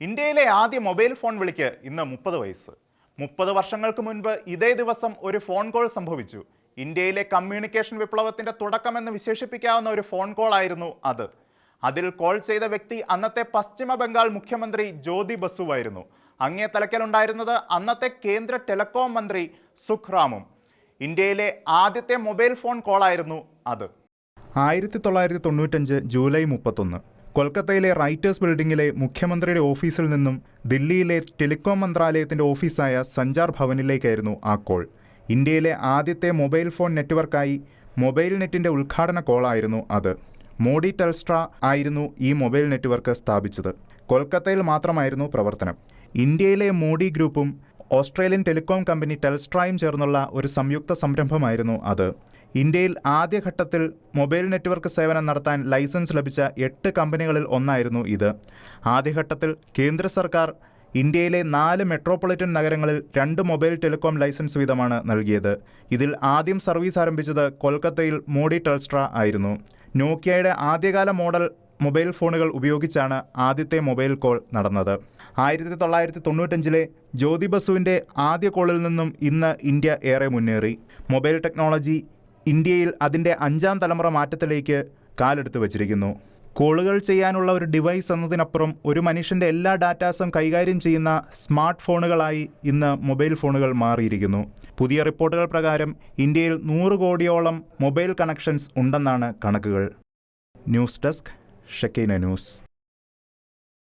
ഇന്ത്യയിലെ ആദ്യ mobile phone വിളിക്ക് ഇന്ന് മുപ്പത് വയസ്സ്. മുപ്പത് വർഷങ്ങൾക്ക് മുൻപ് ഇതേ ദിവസം ഒരു ഫോൺ കോൾ സംഭവിച്ചു. ഇന്ത്യയിലെ കമ്മ്യൂണിക്കേഷൻ വിപ്ലവത്തിന്റെ തുടക്കമെന്ന് വിശേഷിപ്പിക്കാവുന്ന ഒരു ഫോൺ കോൾ ആയിരുന്നു അത്. അതിൽ കോൾ ചെയ്ത വ്യക്തി അന്നത്തെ പശ്ചിമ ബംഗാൾ മുഖ്യമന്ത്രി ജ്യോതി ബസുവായിരുന്നു. അങ്ങേ തലക്കലുണ്ടായിരുന്നത് അന്നത്തെ കേന്ദ്ര ടെലികോം മന്ത്രി സുഖ്റാമും. ഇന്ത്യയിലെ ആദ്യത്തെ മൊബൈൽ ഫോൺ കോളായിരുന്നു അത്. ആയിരത്തി തൊള്ളായിരത്തി തൊണ്ണൂറ്റഞ്ച് ജൂലൈ മുപ്പത്തൊന്ന്. കൊൽക്കത്തയിലെ റൈറ്റേഴ്സ് ബിൽഡിംഗിലെ മുഖ്യമന്ത്രിയുടെ ഓഫീസിൽ നിന്നും ദില്ലിയിലെ ടെലികോം മന്ത്രാലയത്തിന്റെ ഓഫീസായ സഞ്ചാർ ഭവനിലേക്കായിരുന്നു ആ കോൾ. ഇന്ത്യയിലെ ആദ്യത്തെ മൊബൈൽ ഫോൺ നെറ്റ്വർക്കായി മൊബൈൽ നെറ്റിന്റെ ഉദ്ഘാടന കോളായിരുന്നു അത്. മോഡി ടെൽസ്ട്ര ആയിരുന്നു ഈ മൊബൈൽ നെറ്റ്വർക്ക് സ്ഥാപിച്ചത്. കൊൽക്കത്തയിൽ മാത്രമായിരുന്നു പ്രവർത്തനം. ഇന്ത്യയിലെ മോഡി ഗ്രൂപ്പും ഓസ്ട്രേലിയൻ ടെലികോം കമ്പനി ടെൽസ്ട്രയും ചേർന്നുള്ള ഒരു സംയുക്ത സംരംഭമായിരുന്നു അത്. ഇന്ത്യയിൽ ആദ്യഘട്ടത്തിൽ മൊബൈൽ നെറ്റ്വർക്ക് സേവനം നടത്താൻ ലൈസൻസ് ലഭിച്ച എട്ട് കമ്പനികളിൽ ഒന്നായിരുന്നു ഇത്. ആദ്യഘട്ടത്തിൽ കേന്ദ്ര സർക്കാർ ഇന്ത്യയിലെ നാല് മെട്രോപൊളിറ്റൻ നഗരങ്ങളിൽ രണ്ട് മൊബൈൽ ടെലികോം ലൈസൻസ് വീതമാണ് നൽകിയത്. ഇതിൽ ആദ്യം സർവീസ് ആരംഭിച്ചത് കൊൽക്കത്തയിൽ മോഡി ടെൽസ്ട്ര ആയിരുന്നു. നോക്കിയയുടെ ആദ്യകാല മോഡൽ മൊബൈൽ ഫോണുകൾ ഉപയോഗിച്ചാണ് ആദ്യത്തെ മൊബൈൽ കോൾ നടന്നത്. ആയിരത്തി തൊള്ളായിരത്തി തൊണ്ണൂറ്റഞ്ചിലെ ജ്യോതി ബസുവിന്റെ ആദ്യ കോളിൽ നിന്നും ഇന്ന് ഇന്ത്യ ഏറെ മുന്നേറി. മൊബൈൽ ടെക്നോളജി ഇന്ത്യയിൽ അതിന്റെ അഞ്ചാം തലമുറ മാറ്റത്തിലേക്ക് കാലെടുത്ത് വച്ചിരിക്കുന്നു. കോളുകൾ ചെയ്യാനുള്ള ഒരു ഡിവൈസ് എന്നതിനപ്പുറം ഒരു മനുഷ്യന്റെ എല്ലാ ഡാറ്റാസും കൈകാര്യം ചെയ്യുന്ന സ്മാർട്ട് ഫോണുകളായി ഇന്ന് മൊബൈൽ ഫോണുകൾ മാറിയിരിക്കുന്നു. പുതിയ റിപ്പോർട്ടുകൾ പ്രകാരം ഇന്ത്യയിൽ നൂറ് കോടിയോളം മൊബൈൽ കണക്ഷൻസ് ഉണ്ടെന്നാണ് കണക്കുകൾ. News desk Shakeena news.